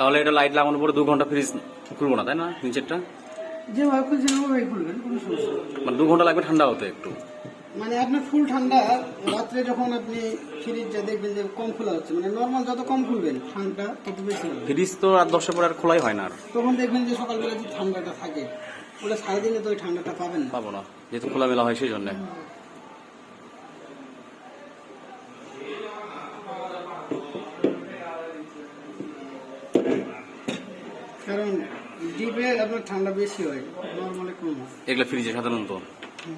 তাহলে এটা লাইট লাগানোর পরে দু ঘণ্টা ফ্রিজ খুলবো না তাই না? নিচেরটা? যেভাবে খুলছেন ওভাবে খুলবেন কোনো সমস্যা নেই। মানে দু ঘণ্টা লাগবে ঠান্ডা হতে একটু। মানে আপনার ফুল ঠান্ডা রাত্রে যখন আপনি ফ্রিজটা দেখবেন যে কম খোলা হচ্ছে মানে নর্মাল যত কম খুলবেন ঠান্ডা তত বেশি হবে। ফ্রিজ তো রাত দশটার পরে আর খোলাই হয় না আর। তখন দেখবেন যে সকালবেলা যে ঠান্ডাটা থাকে ওটা সারাদিনে তো ওই ঠান্ডাটা পাবেন না। পাবো না যেহেতু খোলামেলা হয় সেই জন্যে। কারণ ডিপে আপনার ঠান্ডা বেশি হয় নর্মালে কম হয়। এগুলো ফ্রিজে সাধারণত?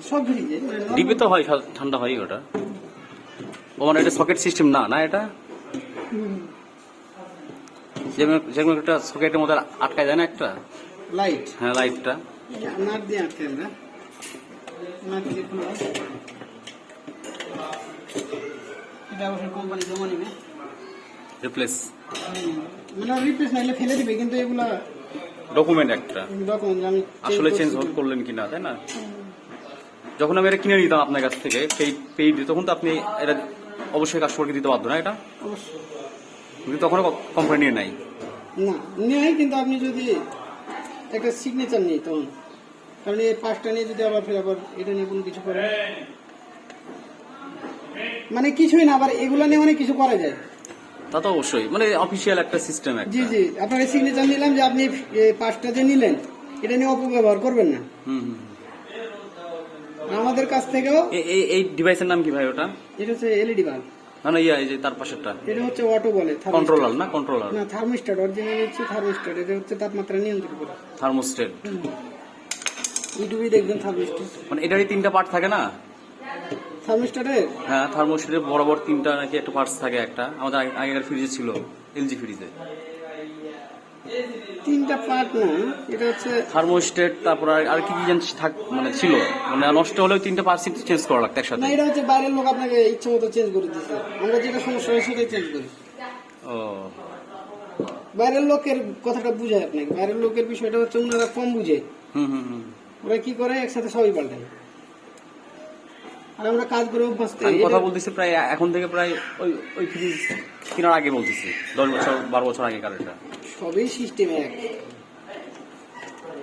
সব ফ্রিজে ডিপে তো হয় ঠান্ডা হয় ওটা। ও মানে এটা সকেট সিস্টেম না না এটা? যেমন যেমন একটা সকেটের মধ্যে আটকায় যায় না একটা? লাইট হ্যাঁ লাইটটা নাট দিয়ে আটকে আমরা নাট দিয়ে এটা অবশ্যই কোম্পানি জমা নেবে রিপ্লেস মানে রিপ্লেস নাইলে ফেলে দিবে কিন্তু এগুলা ডকুমেন্ট একটা। ডকুমেন্ট আমি আসলে চেঞ্জ। করলেন কিনা তাই না? যখন আমি এটা কিনে নিতাম আপনার কাছ থেকে পেইড পেইড তখন তো আপনি এটা অবশ্যই কাস্টমারকে দিতে বাধ্য না এটা? কিন্তু তখন কোম্পানি নাই? না নেই কিন্তু আপনি যদি একটা সিগনেচার নেই তখন। কারণ এই পাঁচটা নিয়ে যদি আবার ফের আবার এটা নিয়ে কোনো কিছু করে মানে কিছুই না আবার এগুলো নিয়ে অনেক কিছু করা যায়। তা তো অবশ্যই। মানে অফিসিয়াল একটা সিস্টেম একটা। জি জি। আপনার সিগনেচার নিলাম যে আপনি পাঁচটা যে নিলেন এটা নিয়ে অপব্যবহার করবেন না। হুম হুম। আমাদের কাছ থেকেও এই এই ডিভাইসের নাম কি ভাই ওটা? এটা হচ্ছে এলইডি বাল্ব না না ইয়া এই যে তার পাশেরটা। এটা হচ্ছে অটো বলে। কন্ট্রোলার না? কন্ট্রোলার না থার্মোস্ট্যাট অরিজিনাল হচ্ছে থার্মোস্ট্যাট এটা হচ্ছে তাপমাত্রা নিয়ন্ত্রণ করে। থার্মোস্টেট ইউটিউবে দেখবেন থার্মোস্ট্যাট মানে এটারই তিনটা পার্ট থাকে না? থার্মোস্ট্যাটের হ্যাঁ থার্মোস্টেটের বড় বড় তিনটা নাকি একটা পার্টস থাকে একটা। আমাদের আগে- আগেকার ফ্রিজে ছিল এলজি ফ্রিজে তিনটা পার্ট না এটা হচ্ছে থার্মোস্টেট তারপর আর কি কি জানিস থাক মানে ছিল। মানে নষ্ট হলেও তিনটা পার্টস চেঞ্জ করা লাগতো না একসাথে এটা হচ্ছে বাইরের লোক আপনাকে ইচ্ছে মতো চেঞ্জ করে দিচ্ছে আমরা যেটা সমস্যা হয় সেটাই চেঞ্জ করি। ও। বাইরের লোকের কথাটা বুঝায় আপনাকে। বাইরের লোকের বিষয়টা হচ্ছে ওনারা কম বুঝে। হুম হুম হুম। ওরা কি করে? একসাথে সবই পাল্টায়। আর আমরা কাজ করে অভ্যস্ত। আমি কথা বলতেছি প্রায় এখন থেকে প্রায় ওই ওই ফ্রিজ কেনার আগে বলতেছি দশ বছর বারো বছর আগে কারেন্টটা সবই সিস্টেম এক।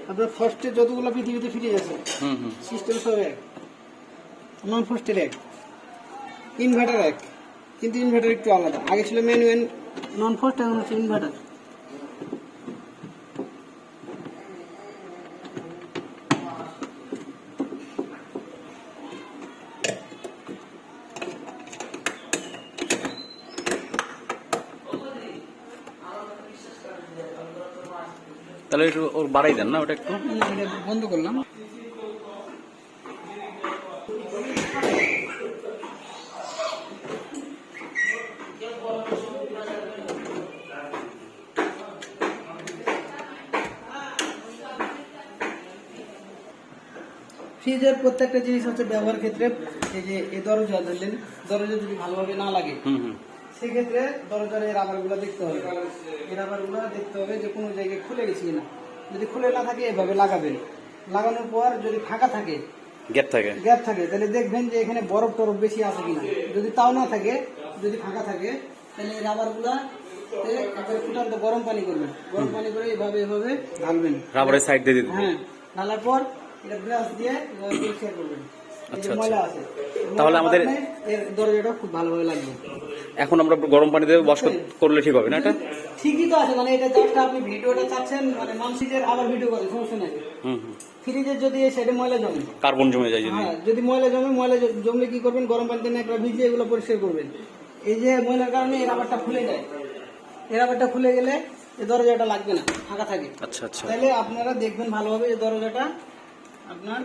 আপনার ফার্স্টে যতগুলো পৃথিবীতে ফিরে আছে হুম হুম। সিস্টেম সব এক। নন ফার্স্টের এক। ইনভার্টার এক। কিন্তু ইনভার্টার একটু আলাদা। আগে ছিল ম্যানুয়াল নন ফার্স্ট এখন হচ্ছে ইনভার্টার তাহলে একটু ওর বাড়াই দেন না ওটা একটু? বন্ধ করলাম। ফ্রিজের প্রত্যেকটা জিনিস হচ্ছে ব্যবহার ক্ষেত্রে এই যে এ দরজা ধরলেন দরজা যদি ভালোভাবে না লাগে হুম হুম। সেক্ষেত্রে দরজার এই রাবারগুলো দেখতে হবে। এই রাবারগুলো দেখতে হবে যে কোনো জায়গায় খুলে গেছে কিনা। যদি খুলে না থাকে এভাবে লাগাবেন। লাগানোর পর যদি ফাঁকা থাকে গ্যাপ থাকে। গ্যাপ থাকে তাহলে দেখবেন যে এখানে বরফ টরফ বেশি আছে কিনা যদি তাও না থাকে যদি ফাঁকা থাকে তাহলে এই রাবারগুলা একবারে ফুটান্ত গরম পানি করবেন। গরম পানি করে এভাবে এভাবে ঢালবেন। রাবারের সাইড দিয়ে দিতে হ্যাঁ ঢালার পর এটা ব্রাশ দিয়ে পরিষ্কার করবেন। আচ্ছা, আচ্ছা। ময়লা আছে তাহলে আমাদের- এর দরজাটা খুব ভালোভাবে লাগবে। এখন আমরা গরম পানি দিয়ে ওয়াশ করলে ঠিক হবে না এটা? ঠিকই তো আছে মানে এটা জাস্ট আপনি ভিডিওটা চাচ্ছেন মানে মানুষের আবার ভিডিও করে সমস্যা নাই। হুম ফ্রিজের যদি এই সাইডে ময়লা জমে। কার্বন জমে যায় যদি। হ্যাঁ যদি ময়লা জমে ময়লা জমলে কি করবেন? গরম পানিতে একটা ভিজিয়ে এগুলো পরিষ্কার করবেন। এই যে ময়লার কারণে এই রাবারটা খুলে যায়। এই রাবারটা খুলে গেলে এই দরজাটা লাগবে না ফাঁকা থাকে। আচ্ছা আচ্ছা। তাহলে আপনারা দেখবেন ভালোভাবে এই দরজাটা আপনার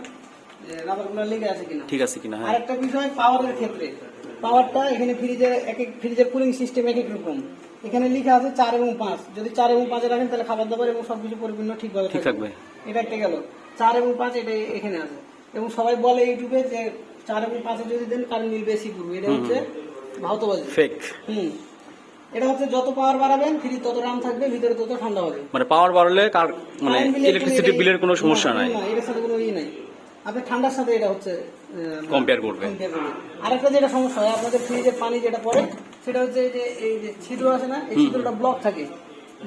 রাবারগুলো লেগে আছে কিনা। ঠিক আছে কিনা হ্যাঁ। আরেকটা বিষয় পাওয়ারের ক্ষেত্রে। পাওয়ারটা এখানে ফ্রিজের এক এক ফ্রিজের কুলিং সিস্টেম এক এক রকম। এখানে লেখা আছে চার এবং পাঁচ। যদি চার এবং পাঁচে রাখেন তাহলে খাবার দাবার এবং সবকিছু পরিপূর্ণ ঠিকভাবে ঠিক থাকবে। এটা একটা গেল। চার এবং পাঁচ এটা এখানে আছে। এবং সবাই বলে ইউটিউবে যে চার এবং পাঁচে যদি দেন কারেন্ট বিল বেশি করবে এটা হচ্ছে ভাউতবাজি ফেক হুম। এটা হচ্ছে যত পাওয়ার বাড়াবেন ফ্রিজ তত রাম থাকবে ভিতরে তত ঠান্ডা হবে। মানে পাওয়ার বাড়লে কার মানে এর ইলেকট্রিসিটি কোনো বিলের কোনো সমস্যা না, নাই। না, এটার সাথে কোনো ই নাই। আপনি ঠান্ডার সাথে এটা হচ্ছে Compare করবে। compare করবে। আরেকটা যেটা সমস্যা হয় আপনাদের ফ্রিজের পানি যেটা পড়ে সেটা হচ্ছে যে এই যে ছিদ্র আছে না এই ছিদ্রটা ব্লক থাকে।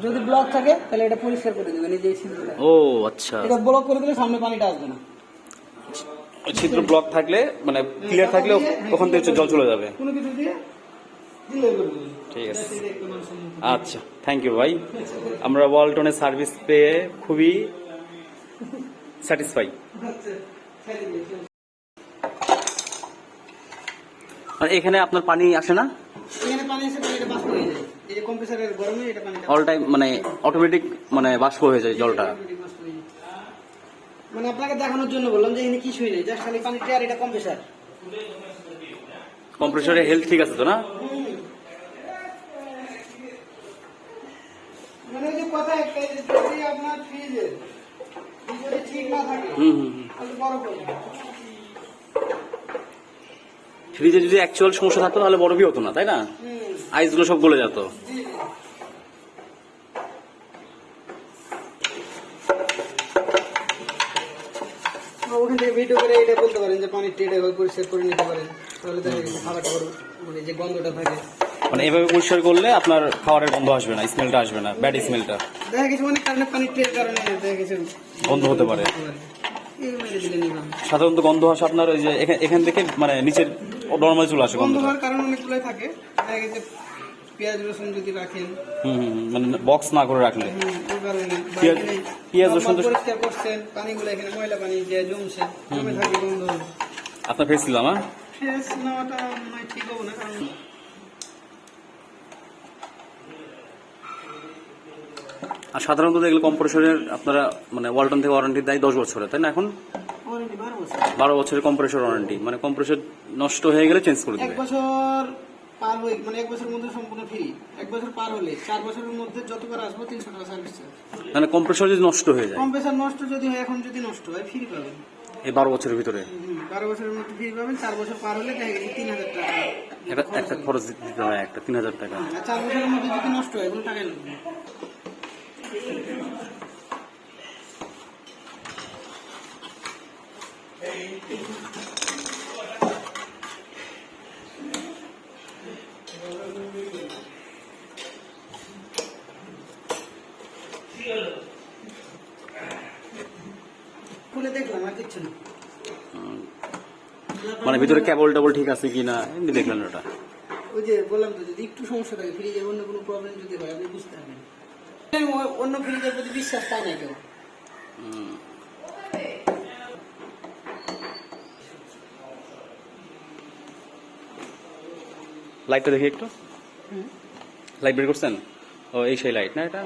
যদি ব্লক থাকে তাহলে এটা পরিষ্কার করে দেবেন এই যে ছিদ্রটা। ও আচ্ছা। এটা ব্লক করে দিলে সামনে পানিটা আসবে না। ছিদ্র ব্লক থাকলে মানে ক্লিয়ার থাকলে ওখান থেকে জল চলে যাবে। কোনো কিছু দিয়ে ঠিক আছে। আচ্ছা থ্যাংক ইউ ভাই। আমরা ওয়ালটনের সার্ভিস পেয়ে খুবই স্যাটিসফাই আর এখানে আপনার পানি আসে না? এখানে পানি এসে পানিটা বাষ্প হয়ে যায়। এই যে কম্প্রেসারের গরমে এটা পানিটা অল টাইম মানে অটোমেটিক মানে বাষ্প হয়ে যায় জলটা। মানে আপনাকে দেখানোর জন্য বললাম যে এখানে কিছুই নেই জাস্ট খালি পানিটা আর এটা কম্প্রেসার কম্প্রেসরের হেলথ ঠিক আছে তো না? মানে যে কথা একটা যে আপনার ফ্রিজে যদি ঠিক না থাকে হুম হুম। ফ্রিজে যদি অ্যাকচুয়াল সমস্যা থাকতো তাহলে বরফই হতো না তাই না? আইসগুলো সব গলে যেত। ওখান থেকে ভিডিও করে এটা বলতে পারেন যে পানির টেটে এভাবে পরিষ্কার করে নিতে পারেন তাহলে দেখা গেছে খাবারটা মানে যে গন্ধটা থাকে। মানে এভাবে পরিষ্কার করলে আপনার খাবারের গন্ধ আসবে না স্মেলটা আসবে না ব্যাড স্মেলটা দেখা গেছে অনেক কারণে পানির টের কারণে দেখা গেছে গন্ধ হতে পারে। সাধারণত গন্ধ আসে আপনার ওই যে এখান- থেকে মানে নিচের নর্মাল চলে আসে গন্ধ হওয়ার কারণ অনেকগুলোই থাকে। পেঁয়াজ রসুন যদি রাখেন। হুম মানে বক্স না করে রাখলে। পেঁয়াজ- রসুন তো- পরিষ্কার করছেন পানিগুলো এখানে ময়লা পানি যে জমছে জমে থাকে গন্ধ আপনার ফেস ছিলাম হ্যাঁ ফ্রেশ নেওয়াটা ঠিক হব না কারণ আর সাধারণত দেখলে কম্প্রেসরের আপনারা মানে ওয়ালটন থেকে ওয়ারেন্টি দেয় দশ বছরে তাই না এখন? বারো বছরের কম্প্রেসর ওয়ারেন্টি মানে কম্প্রেসর নষ্ট হয়ে গেলে চেঞ্জ করে এক দেবে। বছর পার হয়ে মানে এক বছরের মধ্যে সম্পূর্ণ ফ্রি এক বছর পার হলে চার বছরের মধ্যে যতবার আসব তিনশো টাকা সার্ভিস মানে কম্প্রেসর যদি নষ্ট হয়ে যায়। কম্প্রেসার নষ্ট যদি হয় এখন যদি নষ্ট হয় ফ্রি পাবেন। এই বারো বছরের ভিতরে? বারো বছরের মধ্যে ফ্রি পাবেন চার বছর পার হলে দেখা গেছে তিন হাজার টাকা। একটা খরচ দিতে হয় একটা তিন হাজার টাকা। চার বছরের মধ্যে যদি নষ্ট হয় কোনো টাকাই লাগবে না। খুলে দেখলাম আর কিচ্ছু না। মানে ভিতরে কেবল টেবল ঠিক আছে কিনা এমনি দেখলেন ওটা? ওই যে বললাম তো যদি একটু সমস্যা থাকে ফ্রিজের অন্য কোনো প্রবলেম যদি হয় আপনি বুঝতে পারবেন। অন্য ফ্রিজের প্রতি বিশ্বাস পায় না কেউ লাইটটা দেখি একটু। লাইট বের করছেন? ও এই সেই লাইট না এটা?